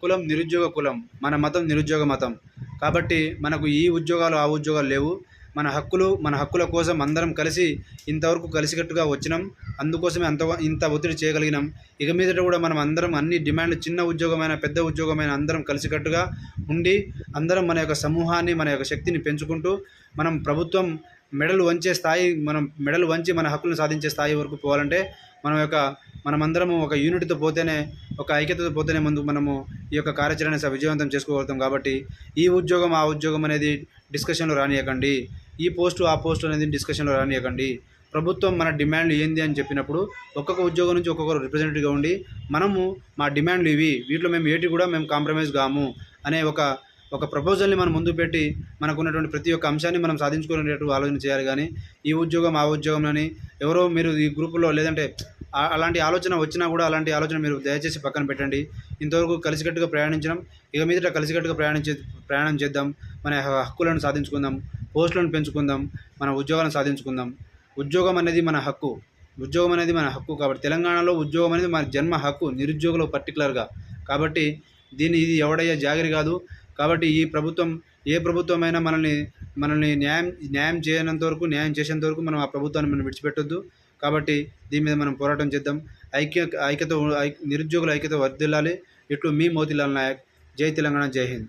కులం నిరుద్యోగ కులం మన మతం నిరుద్యోగ మతం. కాబట్టి మనకు ఈ ఉద్యోగాలు ఆ ఉద్యోగాలు లేవు. మన హక్కులు మన హక్కుల కోసం అందరం కలిసి ఇంతవరకు కలిసికట్టుగా వచ్చినాం. అందుకోసమే అంత ఇంత ఒత్తిడి చేయగలిగినాం. ఇక మీదట కూడా మనం అందరం అన్ని డిమాండ్లు చిన్న ఉద్యోగమైన పెద్ద ఉద్యోగమైన అందరం కలిసికట్టుగా ఉండి అందరం మన యొక్క సమూహాన్ని మన యొక్క శక్తిని పెంచుకుంటూ మనం ప్రభుత్వం మెడలు వంచే స్థాయి మనం మెడలు వంచి మన హక్కులను సాధించే స్థాయి వరకు పోవాలంటే మనం యొక్క మనమందరము ఒక యూనిట్తో పోతేనే ఒక ఐక్యతతో పోతేనే ముందు మనము ఈ యొక్క కార్యాచరణ స- విజయవంతం చేసుకోగలుగుతాం కాబట్టి ఈ ఉద్యోగం ఆ ఉద్యోగం అనేది డిస్కషన్లో రానియకండి. ఈ పోస్టు ఆ పోస్టు అనేది డిస్కషన్లో రానియకండి. ప్రభుత్వం మన డిమాండ్లు ఏంది అని చెప్పినప్పుడు ఒక్కొక్క ఉద్యోగం నుంచి ఒక్కొక్కరు రిప్రజెంటేటివ్గా ఉండి మనము మా డిమాండ్లు ఇవి వీటిలో మేము ఏటి కూడా మేము కాంప్రమైజ్ కాము అనే ఒక ఒక ప్రపోజల్ని మనం ముందు పెట్టి మనకు ఉన్నటువంటి ప్రతి ఒక్క అంశాన్ని మనం సాధించుకునేటట్టు ఆలోచన చేయాలి కానీ ఈ ఉద్యోగం ఆ ఉద్యోగం అని ఎవరో మీరు ఈ గ్రూపులో లేదంటే అలాంటి ఆలోచన వచ్చినా కూడా అలాంటి ఆలోచన మీరు దయచేసి పక్కన పెట్టండి. ఇంతవరకు కలిసికట్టుగా ప్రయాణించడం ఇక మీదట కలిసికట్టుగా ప్రయాణించే ప్రయాణం చేద్దాం. మన హక్కులను సాధించుకుందాం. పోస్టులను పెంచుకుందాం. మన ఉద్యోగాలను సాధించుకుందాం. ఉద్యోగం అనేది మన హక్కు. ఉద్యోగం అనేది మన హక్కు కాబట్టి తెలంగాణలో ఉద్యోగం అనేది మన జన్మ హక్కు నిరుద్యోగులు పర్టికులర్గా కాబట్టి దీన్ని ఇది ఎవడయ్యే జాగిరి కాదు. కాబట్టి ఈ ప్రభుత్వం ఏ ప్రభుత్వమైనా మనల్ని మనల్ని న్యాయం న్యాయం చేయనంత వరకు న్యాయం చేసేంత వరకు మనం ఆ ప్రభుత్వాన్ని మనం విడిచిపెట్టొద్దు. కాబట్టి దీని మీద మనం పోరాటం చేద్దాం. ఐక్య ఐక్యత నిరుద్యోగుల ఐక్యత వర్దిల్లాలి ఇట్లు మీ మోతిలాల్ నాయక్. జై తెలంగాణ జై హింద్.